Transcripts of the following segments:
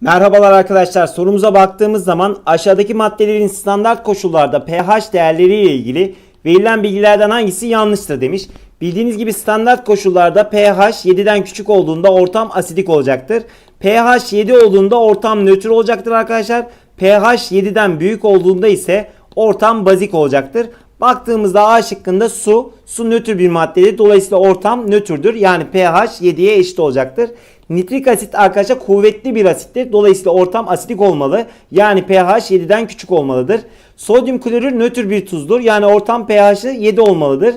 Merhabalar arkadaşlar. Sorumuza baktığımız zaman aşağıdaki maddelerin standart koşullarda pH değerleri ile ilgili verilen bilgilerden hangisi yanlıştır demiş. Bildiğiniz gibi standart koşullarda pH 7'den küçük olduğunda ortam asidik olacaktır. pH 7 olduğunda ortam nötr olacaktır arkadaşlar. pH 7'den büyük olduğunda ise ortam bazik olacaktır. Baktığımızda A şıkkında su, su nötr bir maddedir. Dolayısıyla ortam nötrdür. Yani pH 7'ye eşit olacaktır. Nitrik asit arkadaşlar kuvvetli bir asittir. Dolayısıyla ortam asidik olmalı. Yani pH 7'den küçük olmalıdır. Sodyum klorür nötr bir tuzdur. Yani ortam pH'ı 7 olmalıdır.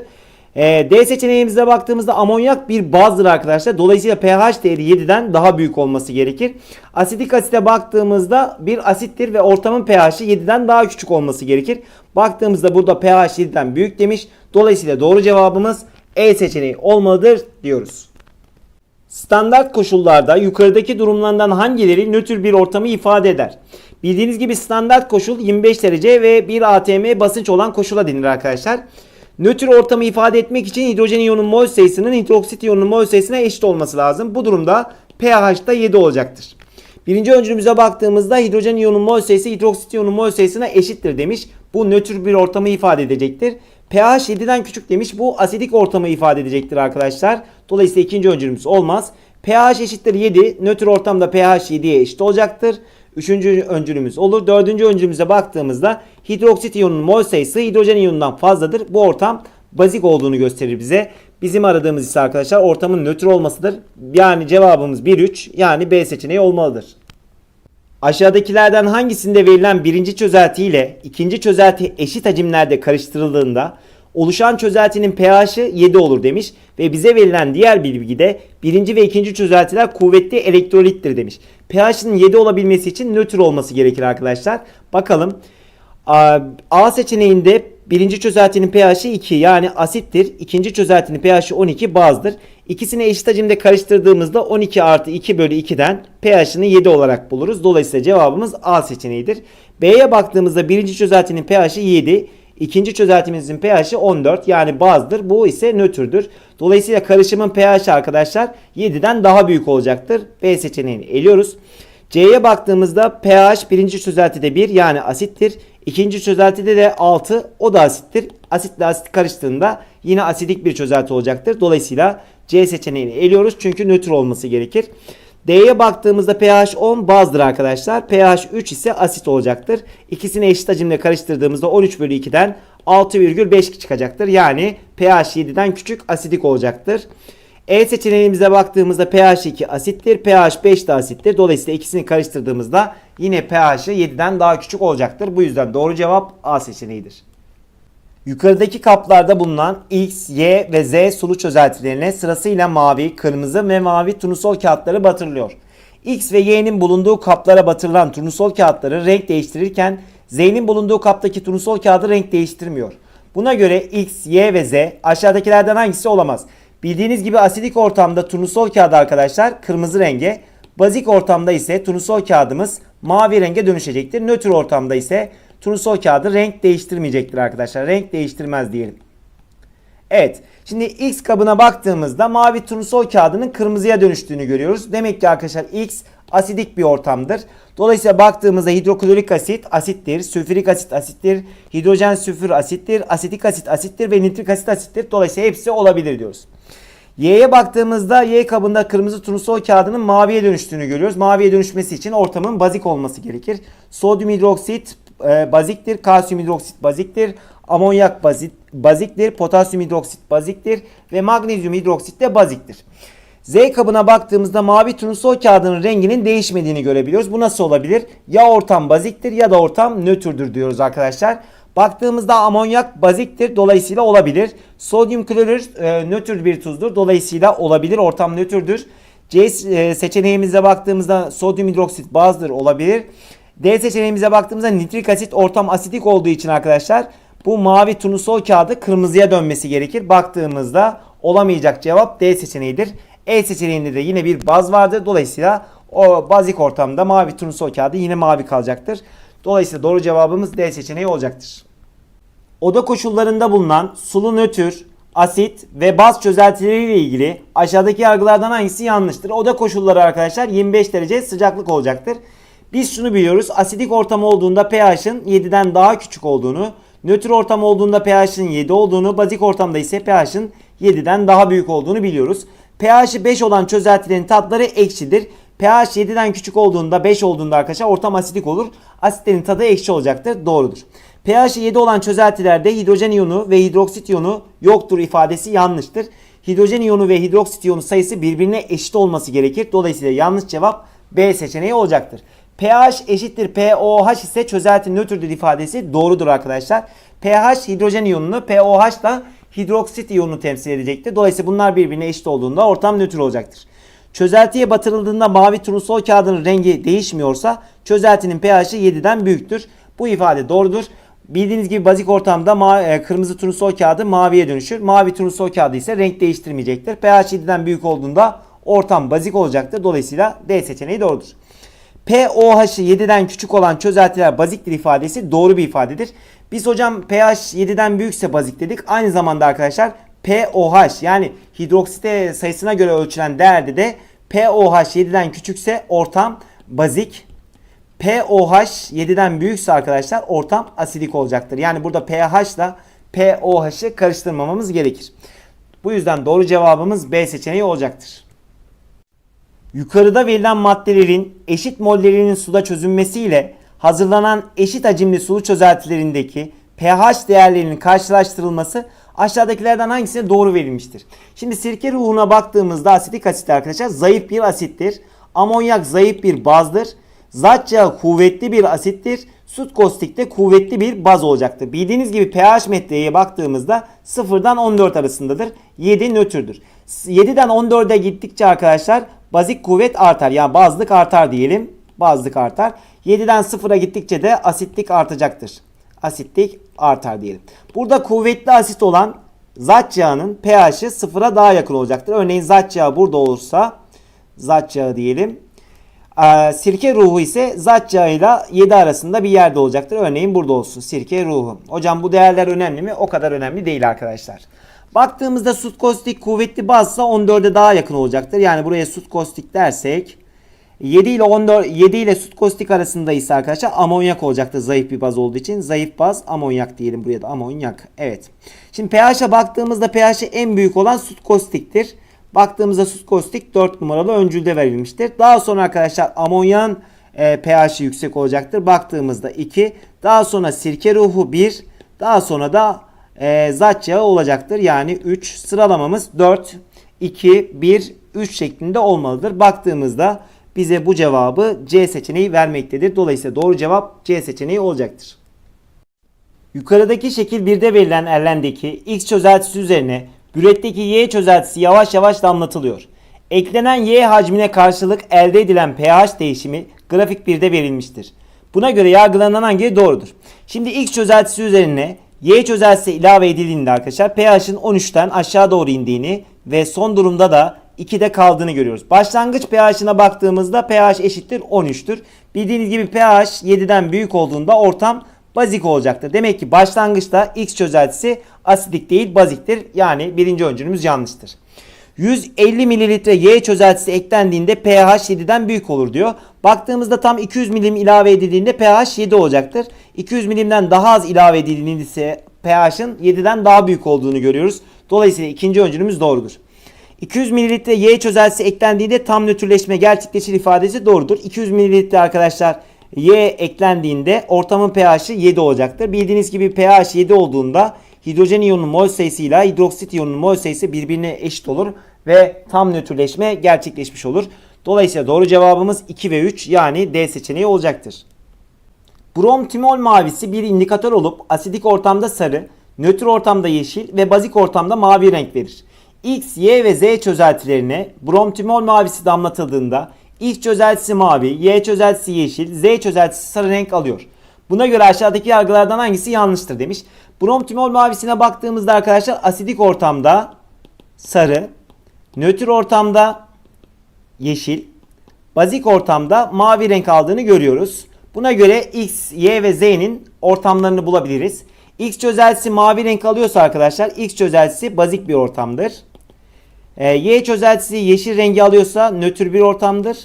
Ee, D seçeneğimize baktığımızda amonyak bir bazdır arkadaşlar. Dolayısıyla pH değeri 7'den daha büyük olması gerekir. Asidik asite baktığımızda bir asittir ve ortamın pH'i 7'den daha küçük olması gerekir. Baktığımızda burada pH 7'den büyük demiş. Dolayısıyla doğru cevabımız E seçeneği olmalıdır diyoruz. Standart koşullarda yukarıdaki durumlardan hangileri nötr bir ortamı ifade eder? Bildiğiniz gibi standart koşul 25 derece ve 1 atm basınç olan koşula denir arkadaşlar. Nötr ortamı ifade etmek için hidrojen iyonun mol sayısının hidroksit iyonun mol sayısına eşit olması lazım. Bu durumda pH da 7 olacaktır. Birinci öncülümüze baktığımızda hidrojen iyonun mol sayısı hidroksit iyonun mol sayısına eşittir demiş. Bu nötr bir ortamı ifade edecektir. pH 7'den küçük demiş. Bu asidik ortamı ifade edecektir arkadaşlar. Dolayısıyla ikinci öncülümüz olmaz. pH eşittir 7. Nötr ortamda pH 7'ye eşit olacaktır. Üçüncü öncülümüz olur. Dördüncü öncülümüze baktığımızda hidroksit iyonunun mol sayısı hidrojen iyonundan fazladır. Bu ortam bazik olduğunu gösterir bize. Bizim aradığımız ise arkadaşlar ortamın nötr olmasıdır. Yani cevabımız 1-3 yani B seçeneği olmalıdır. Aşağıdakilerden hangisinde verilen birinci çözelti ile ikinci çözelti eşit hacimlerde karıştırıldığında oluşan çözeltinin pH'i 7 olur demiş ve bize verilen diğer bilgide birinci ve ikinci çözeltiler kuvvetli elektrolittir demiş. pH'inin 7 olabilmesi için nötr olması gerekir arkadaşlar. Bakalım A seçeneğinde birinci çözeltinin pH'i 2 yani asittir. İkinci çözeltinin pH'i 12 bazdır. İkisini eşit hacimde karıştırdığımızda 12 artı 2 bölü 2'den pH'ini 7 olarak buluruz. Dolayısıyla cevabımız A seçeneğidir. B'ye baktığımızda birinci çözeltinin pH'i 7. İkinci çözeltimizin pH'i 14 yani bazdır. Bu ise nötrdür. Dolayısıyla karışımın pH'i arkadaşlar 7'den daha büyük olacaktır. B seçeneğini eliyoruz. C'ye baktığımızda pH birinci çözeltide 1 yani asittir. İkinci çözeltide de 6 o da asittir. Asitle asit karıştığında yine asidik bir çözelti olacaktır. Dolayısıyla C seçeneğini eliyoruz çünkü nötr olması gerekir. D'ye baktığımızda pH 10 bazdır arkadaşlar. pH 3 ise asit olacaktır. İkisini eşit hacimle karıştırdığımızda 13 bölü 2'den 6,5 çıkacaktır. Yani pH 7'den küçük asidik olacaktır. E seçeneğimize baktığımızda pH 2 asittir. pH 5 de asittir. Dolayısıyla ikisini karıştırdığımızda yine pH'i 7'den daha küçük olacaktır. Bu yüzden doğru cevap A seçeneğidir. Yukarıdaki kaplarda bulunan X, Y ve Z sulu çözeltilerine sırasıyla mavi, kırmızı ve mavi turnusol kağıtları batırılıyor. X ve Y'nin bulunduğu kaplara batırılan turnusol kağıtları renk değiştirirken Z'nin bulunduğu kaptaki turnusol kağıdı renk değiştirmiyor. Buna göre X, Y ve Z aşağıdakilerden hangisi olamaz? Bildiğiniz gibi asidik ortamda turnusol kağıdı arkadaşlar kırmızı renge, bazik ortamda ise turnusol kağıdımız mavi renge dönüşecektir. Nötr ortamda ise turnusol kağıdı renk değiştirmeyecektir arkadaşlar. Renk değiştirmez diyelim. Evet. Şimdi X kabına baktığımızda mavi turnusol kağıdının kırmızıya dönüştüğünü görüyoruz. Demek ki arkadaşlar X asidik bir ortamdır. Dolayısıyla baktığımızda hidroklorik asit asittir, sülfürik asit asittir, hidrojen sülfür asittir, asetik asit asittir ve nitrik asit asittir. Dolayısıyla hepsi olabilir diyoruz. Y'ye baktığımızda Y kabında kırmızı turnusol kağıdının maviye dönüştüğünü görüyoruz. Maviye dönüşmesi için ortamın bazik olması gerekir. Sodyum hidroksit e, baziktir, kalsiyum hidroksit baziktir, amonyak bazit, baziktir, potasyum hidroksit baziktir ve magnezyum hidroksit de baziktir. Z kabına baktığımızda mavi turnusol kağıdının renginin değişmediğini görebiliyoruz. Bu nasıl olabilir? Ya ortam baziktir ya da ortam nötrdür diyoruz arkadaşlar. Baktığımızda amonyak baziktir dolayısıyla olabilir. Sodyum klorür e, nötr bir tuzdur dolayısıyla olabilir ortam nötrdür. C e, seçeneğimize baktığımızda sodyum hidroksit bazdır olabilir. D seçeneğimize baktığımızda nitrik asit ortam asidik olduğu için arkadaşlar bu mavi turnusol kağıdı kırmızıya dönmesi gerekir. Baktığımızda olamayacak cevap D seçeneğidir. E seçeneğinde de yine bir baz vardır. Dolayısıyla o bazik ortamda mavi turnusol kağıdı yine mavi kalacaktır. Dolayısıyla doğru cevabımız D seçeneği olacaktır. Oda koşullarında bulunan sulu nötr, asit ve baz çözeltileriyle ilgili aşağıdaki yargılardan hangisi yanlıştır? Oda koşulları arkadaşlar 25 derece sıcaklık olacaktır. Biz şunu biliyoruz. Asidik ortam olduğunda pH'ın 7'den daha küçük olduğunu, nötr ortam olduğunda pH'ın 7 olduğunu, bazik ortamda ise pH'ın 7'den daha büyük olduğunu biliyoruz. pH'i 5 olan çözeltilerin tatları ekşidir. pH 7'den küçük olduğunda 5 olduğunda arkadaşlar ortam asidik olur. Asitlerin tadı ekşi olacaktır. Doğrudur. pH 7 olan çözeltilerde hidrojen iyonu ve hidroksit iyonu yoktur ifadesi yanlıştır. Hidrojen iyonu ve hidroksit iyonu sayısı birbirine eşit olması gerekir. Dolayısıyla yanlış cevap B seçeneği olacaktır. pH eşittir pOH ise çözelti nötrdür ifadesi doğrudur arkadaşlar. pH hidrojen iyonunu pOH da hidroksit iyonunu temsil edecektir. Dolayısıyla bunlar birbirine eşit olduğunda ortam nötr olacaktır. Çözeltiye batırıldığında mavi turnusol kağıdının rengi değişmiyorsa çözeltinin pH'i 7'den büyüktür. Bu ifade doğrudur. Bildiğiniz gibi bazik ortamda ma- e, kırmızı turnusol kağıdı maviye dönüşür. Mavi turnusol kağıdı ise renk değiştirmeyecektir. pH 7'den büyük olduğunda ortam bazik olacaktır. Dolayısıyla D seçeneği doğrudur. pOH'ı 7'den küçük olan çözeltiler baziktir ifadesi doğru bir ifadedir. Biz hocam pH 7'den büyükse bazik dedik. Aynı zamanda arkadaşlar pOH yani hidroksite sayısına göre ölçülen değerde de pOH 7'den küçükse ortam bazik. pOH 7'den büyükse arkadaşlar ortam asidik olacaktır. Yani burada pH ile pOH'ı karıştırmamamız gerekir. Bu yüzden doğru cevabımız B seçeneği olacaktır. Yukarıda verilen maddelerin eşit mollerinin suda çözünmesiyle hazırlanan eşit hacimli sulu çözeltilerindeki pH değerlerinin karşılaştırılması aşağıdakilerden hangisine doğru verilmiştir? Şimdi sirke ruhuna baktığımızda asitik asit arkadaşlar zayıf bir asittir. Amonyak zayıf bir bazdır. Zat kuvvetli bir asittir. Sut kostik de kuvvetli bir baz olacaktır. Bildiğiniz gibi pH metreye baktığımızda 0'dan 14 arasındadır. 7 nötrdür. 7'den 14'e gittikçe arkadaşlar bazik kuvvet artar. Yani bazlık artar diyelim. Bazlık artar. 7'den 0'a gittikçe de asitlik artacaktır. Asitlik artar diyelim. Burada kuvvetli asit olan zat yağının pH'i 0'a daha yakın olacaktır. Örneğin zat yağı burada olursa zat yağı diyelim. Ee, sirke ruhu ise zat yağıyla 7 arasında bir yerde olacaktır. Örneğin burada olsun sirke ruhu. Hocam bu değerler önemli mi? O kadar önemli değil arkadaşlar. Baktığımızda sut kostik kuvvetli bazsa 14'e daha yakın olacaktır. Yani buraya sut kostik dersek 7 ile 14 7 ile sut kostik arasında ise arkadaşlar amonyak olacaktır zayıf bir baz olduğu için. Zayıf baz amonyak diyelim buraya da amonyak. Evet. Şimdi pH'e baktığımızda pH'i en büyük olan sut kostiktir. Baktığımızda sut kostik 4 numaralı öncülde verilmiştir. Daha sonra arkadaşlar amonyan e, pH'i yüksek olacaktır. Baktığımızda 2. Daha sonra sirke ruhu 1. Daha sonra da e, zat yağı olacaktır. Yani 3. Sıralamamız 4, 2, 1, 3 şeklinde olmalıdır. Baktığımızda bize bu cevabı C seçeneği vermektedir. Dolayısıyla doğru cevap C seçeneği olacaktır. Yukarıdaki şekil 1'de verilen erlendeki X çözeltisi üzerine büretteki Y çözeltisi yavaş yavaş damlatılıyor. Eklenen Y hacmine karşılık elde edilen pH değişimi grafik 1'de verilmiştir. Buna göre yargılanan hangi doğrudur? Şimdi X çözeltisi üzerine Y çözeltisi ilave edildiğinde arkadaşlar pH'in 13'ten aşağı doğru indiğini ve son durumda da 2'de kaldığını görüyoruz. Başlangıç pH'ine baktığımızda pH eşittir 13'tür. Bildiğiniz gibi pH 7'den büyük olduğunda ortam bazik olacaktır. Demek ki başlangıçta X çözeltisi asidik değil baziktir. Yani birinci öncülümüz yanlıştır. 150 mililitre Y çözeltisi eklendiğinde pH 7'den büyük olur diyor. Baktığımızda tam 200 milim ilave edildiğinde pH 7 olacaktır. 200 milimden daha az ilave edildiğinde ise pH'ın 7'den daha büyük olduğunu görüyoruz. Dolayısıyla ikinci öncülümüz doğrudur. 200 mililitre Y çözeltisi eklendiğinde tam nötrleşme gerçekleşir ifadesi doğrudur. 200 mililitre arkadaşlar Y eklendiğinde ortamın pH'i 7 olacaktır. Bildiğiniz gibi pH 7 olduğunda hidrojen iyonunun mol sayısıyla hidroksit iyonunun mol sayısı birbirine eşit olur ve tam nötrleşme gerçekleşmiş olur. Dolayısıyla doğru cevabımız 2 ve 3 yani D seçeneği olacaktır. Brom timol mavisi bir indikatör olup asidik ortamda sarı, nötr ortamda yeşil ve bazik ortamda mavi renk verir. X, Y ve Z çözeltilerine brom timol mavisi damlatıldığında X çözeltisi mavi, Y çözeltisi yeşil, Z çözeltisi sarı renk alıyor. Buna göre aşağıdaki yargılardan hangisi yanlıştır demiş. Brom timol mavisine baktığımızda arkadaşlar asidik ortamda sarı, nötr ortamda yeşil, bazik ortamda mavi renk aldığını görüyoruz. Buna göre X, Y ve Z'nin ortamlarını bulabiliriz. X çözeltisi mavi renk alıyorsa arkadaşlar X çözeltisi bazik bir ortamdır. Ee, y çözeltisi yeşil rengi alıyorsa nötr bir ortamdır.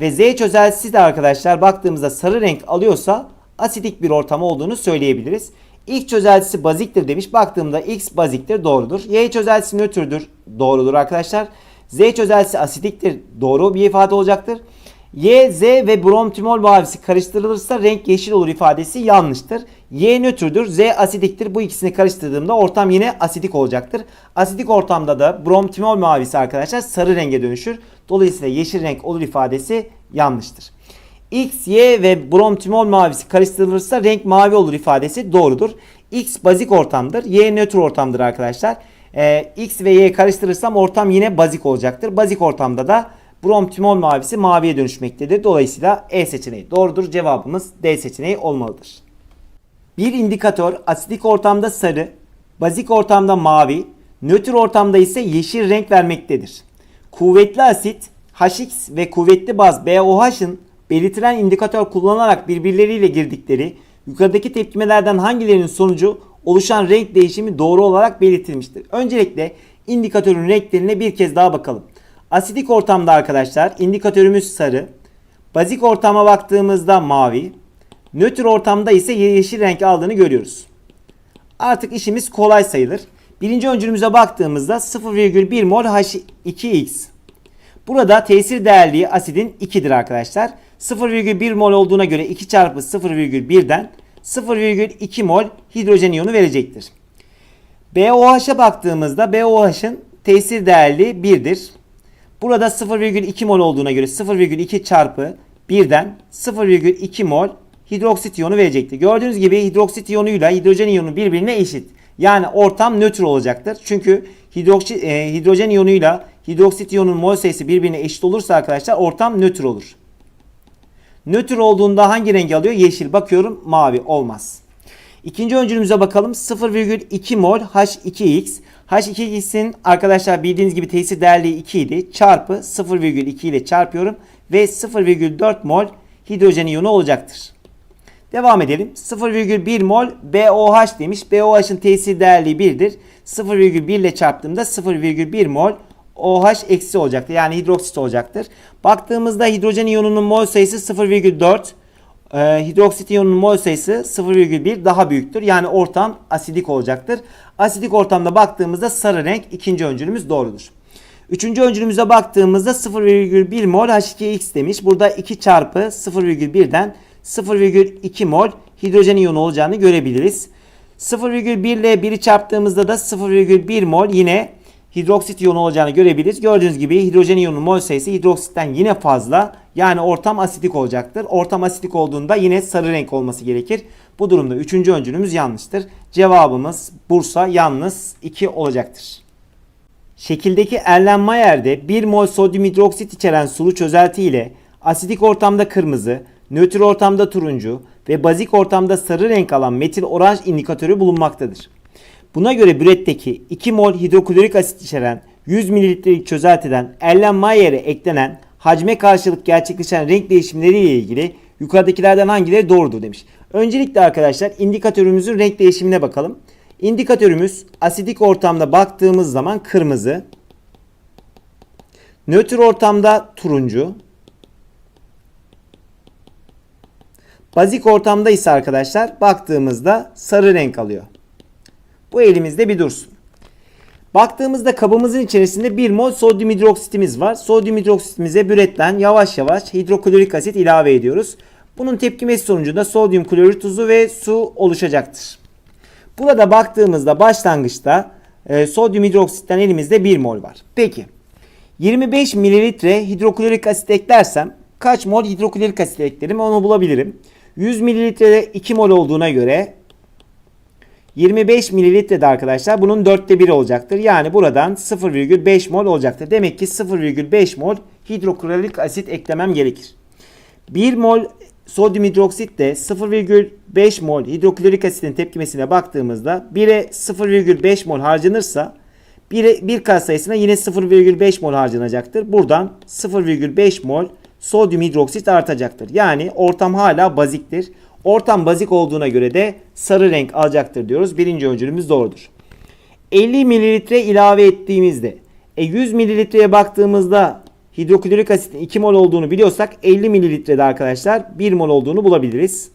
Ve Z çözeltisi de arkadaşlar baktığımızda sarı renk alıyorsa asidik bir ortam olduğunu söyleyebiliriz. X çözeltisi baziktir demiş. Baktığımda X baziktir doğrudur. Y çözeltisi nötrdür doğrudur arkadaşlar. Z çözeltisi asidiktir doğru bir ifade olacaktır. Y, Z ve bromtimol mavisi karıştırılırsa renk yeşil olur ifadesi yanlıştır. Y nötrdür, Z asidiktir. Bu ikisini karıştırdığımda ortam yine asidik olacaktır. Asidik ortamda da bromtimol mavisi arkadaşlar sarı renge dönüşür. Dolayısıyla yeşil renk olur ifadesi yanlıştır. X, Y ve bromtimol mavisi karıştırılırsa renk mavi olur ifadesi doğrudur. X bazik ortamdır. Y nötr ortamdır arkadaşlar. Ee, X ve Y karıştırırsam ortam yine bazik olacaktır. Bazik ortamda da bromtimol mavisi maviye dönüşmektedir. Dolayısıyla E seçeneği doğrudur. Cevabımız D seçeneği olmalıdır. Bir indikatör asidik ortamda sarı, bazik ortamda mavi, nötr ortamda ise yeşil renk vermektedir. Kuvvetli asit HX ve kuvvetli baz BOH'ın belirtilen indikatör kullanarak birbirleriyle girdikleri yukarıdaki tepkimelerden hangilerinin sonucu oluşan renk değişimi doğru olarak belirtilmiştir. Öncelikle indikatörün renklerine bir kez daha bakalım. Asidik ortamda arkadaşlar indikatörümüz sarı. Bazik ortama baktığımızda mavi. Nötr ortamda ise yeşil renk aldığını görüyoruz. Artık işimiz kolay sayılır. Birinci öncülümüze baktığımızda 0,1 mol H2X. Burada tesir değerliği asidin 2'dir arkadaşlar. 0,1 mol olduğuna göre 2 çarpı 0,1'den 0,2 mol hidrojen iyonu verecektir. BOH'a baktığımızda BOH'ın tesir değerliği 1'dir. Burada 0,2 mol olduğuna göre 0,2 çarpı 1'den 0,2 mol hidroksit iyonu verecektir. Gördüğünüz gibi hidroksit iyonuyla hidrojen iyonu birbirine eşit. Yani ortam nötr olacaktır. Çünkü hidroksi, e, hidrojen iyonuyla hidroksit iyonun mol sayısı birbirine eşit olursa arkadaşlar ortam nötr olur. Nötr olduğunda hangi rengi alıyor? Yeşil. Bakıyorum mavi olmaz. İkinci öncülümüze bakalım. 0,2 mol H2X. H2X'in arkadaşlar bildiğiniz gibi tesir değerliği 2 idi. Çarpı 0,2 ile çarpıyorum. Ve 0,4 mol hidrojen iyonu olacaktır. Devam edelim. 0,1 mol BOH demiş. BOH'ın tesir değerliği 1'dir. 0,1 ile çarptığımda 0,1 mol OH eksi olacaktır. Yani hidroksit olacaktır. Baktığımızda hidrojen iyonunun mol sayısı 0,4. Ee, hidroksit iyonunun mol sayısı 0,1 daha büyüktür. Yani ortam asidik olacaktır. Asidik ortamda baktığımızda sarı renk ikinci öncülümüz doğrudur. Üçüncü öncülümüze baktığımızda 0,1 mol H2X demiş. Burada 2 çarpı 0,1'den 0,2 mol hidrojen iyonu olacağını görebiliriz. 0,1 ile 1'i çarptığımızda da 0,1 mol yine hidroksit iyonu olacağını görebiliriz. Gördüğünüz gibi hidrojen iyonunun mol sayısı hidroksitten yine fazla. Yani ortam asidik olacaktır. Ortam asidik olduğunda yine sarı renk olması gerekir. Bu durumda üçüncü öncülümüz yanlıştır. Cevabımız Bursa yalnız 2 olacaktır. Şekildeki Erlenmeyer'de 1 mol sodyum hidroksit içeren sulu çözelti ile asidik ortamda kırmızı, nötr ortamda turuncu ve bazik ortamda sarı renk alan metil oranj indikatörü bulunmaktadır. Buna göre büretteki 2 mol hidroklorik asit içeren 100 mililitrelik çözeltiden Erlenmeyer'e eklenen hacme karşılık gerçekleşen renk değişimleriyle ilgili yukarıdakilerden hangileri doğrudur demiş. Öncelikle arkadaşlar indikatörümüzün renk değişimine bakalım. İndikatörümüz asidik ortamda baktığımız zaman kırmızı. Nötr ortamda turuncu. Bazik ortamda ise arkadaşlar baktığımızda sarı renk alıyor. Bu elimizde bir dursun. Baktığımızda kabımızın içerisinde 1 mol sodyum hidroksitimiz var. Sodyum hidroksitimize büretten yavaş yavaş hidroklorik asit ilave ediyoruz. Bunun tepkimesi sonucunda sodyum klorür tuzu ve su oluşacaktır. Burada baktığımızda başlangıçta e, sodyum hidroksitten elimizde 1 mol var. Peki 25 mililitre hidroklorik asit eklersem kaç mol hidroklorik asit eklerim onu bulabilirim. 100 mililitrede 2 mol olduğuna göre 25 mililitrede arkadaşlar bunun dörtte biri olacaktır. Yani buradan 0,5 mol olacaktır. Demek ki 0,5 mol hidroklorik asit eklemem gerekir. 1 mol sodyum hidroksit de 0,5 mol hidroklorik asitin tepkimesine baktığımızda 1'e 0,5 mol harcanırsa 1'e 1 kat sayısına yine 0,5 mol harcanacaktır. Buradan 0,5 mol sodyum hidroksit artacaktır. Yani ortam hala baziktir. Ortam bazik olduğuna göre de sarı renk alacaktır diyoruz. Birinci öncülümüz doğrudur. 50 mililitre ilave ettiğimizde e 100 mililitreye baktığımızda hidroklorik asitin 2 mol olduğunu biliyorsak 50 mililitrede arkadaşlar 1 mol olduğunu bulabiliriz.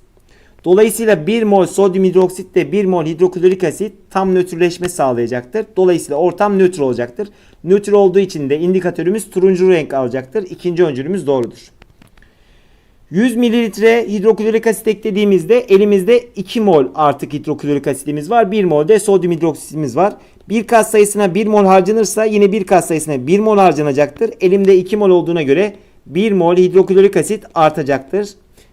Dolayısıyla 1 mol sodyum hidroksit ile 1 mol hidroklorik asit tam nötrleşme sağlayacaktır. Dolayısıyla ortam nötr olacaktır. Nötr olduğu için de indikatörümüz turuncu renk alacaktır. İkinci öncülümüz doğrudur. 100 mililitre hidroklorik asit eklediğimizde elimizde 2 mol artık hidroklorik asitimiz var. 1 mol de sodyum hidroksitimiz var. Bir kat sayısına 1 mol harcanırsa yine bir kat sayısına 1 mol harcanacaktır. Elimde 2 mol olduğuna göre 1 mol hidroklorik asit artacaktır.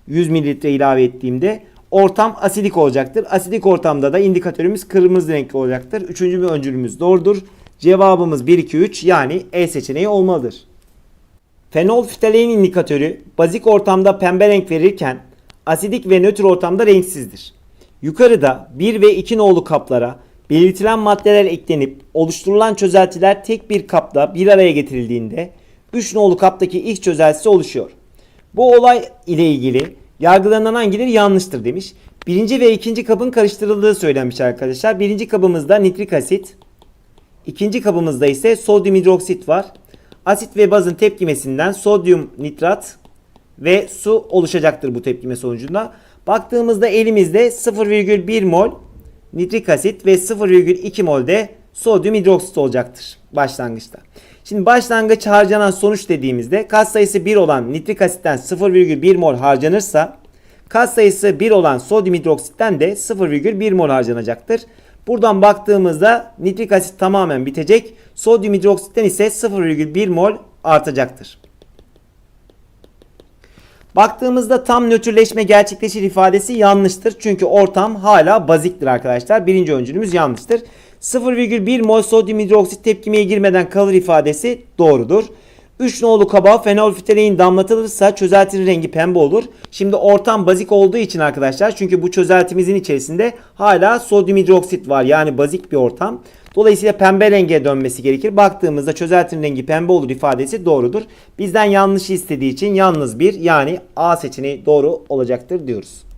100 mililitre ilave ettiğimde ortam asidik olacaktır. Asidik ortamda da indikatörümüz kırmızı renkli olacaktır. Üçüncü bir öncülümüz doğrudur. Cevabımız 1, 2, 3 yani E seçeneği olmalıdır. Fenolftalein indikatörü bazik ortamda pembe renk verirken asidik ve nötr ortamda renksizdir. Yukarıda 1 ve 2 nolu kaplara belirtilen maddeler eklenip oluşturulan çözeltiler tek bir kapta bir araya getirildiğinde 3 nolu kaptaki ilk çözeltisi oluşuyor. Bu olay ile ilgili yargılanan hangileri yanlıştır demiş. Birinci ve ikinci kabın karıştırıldığı söylenmiş arkadaşlar. Birinci kabımızda nitrik asit, ikinci kabımızda ise sodyum hidroksit var. Asit ve bazın tepkimesinden sodyum nitrat ve su oluşacaktır bu tepkime sonucunda. Baktığımızda elimizde 0,1 mol nitrik asit ve 0,2 mol de sodyum hidroksit olacaktır başlangıçta. Şimdi başlangıç harcanan sonuç dediğimizde kat sayısı 1 olan nitrik asitten 0,1 mol harcanırsa kat sayısı 1 olan sodyum hidroksitten de 0,1 mol harcanacaktır. Buradan baktığımızda nitrik asit tamamen bitecek. Sodyum hidroksitten ise 0,1 mol artacaktır. Baktığımızda tam nötrleşme gerçekleşir ifadesi yanlıştır. Çünkü ortam hala baziktir arkadaşlar. Birinci öncülümüz yanlıştır. 0,1 mol sodyum hidroksit tepkimeye girmeden kalır ifadesi doğrudur. 3 nolu kaba fenolftalein damlatılırsa çözeltinin rengi pembe olur. Şimdi ortam bazik olduğu için arkadaşlar çünkü bu çözeltimizin içerisinde hala sodyum hidroksit var. Yani bazik bir ortam. Dolayısıyla pembe renge dönmesi gerekir. Baktığımızda çözeltinin rengi pembe olur ifadesi doğrudur. Bizden yanlışı istediği için yalnız bir yani A seçeneği doğru olacaktır diyoruz.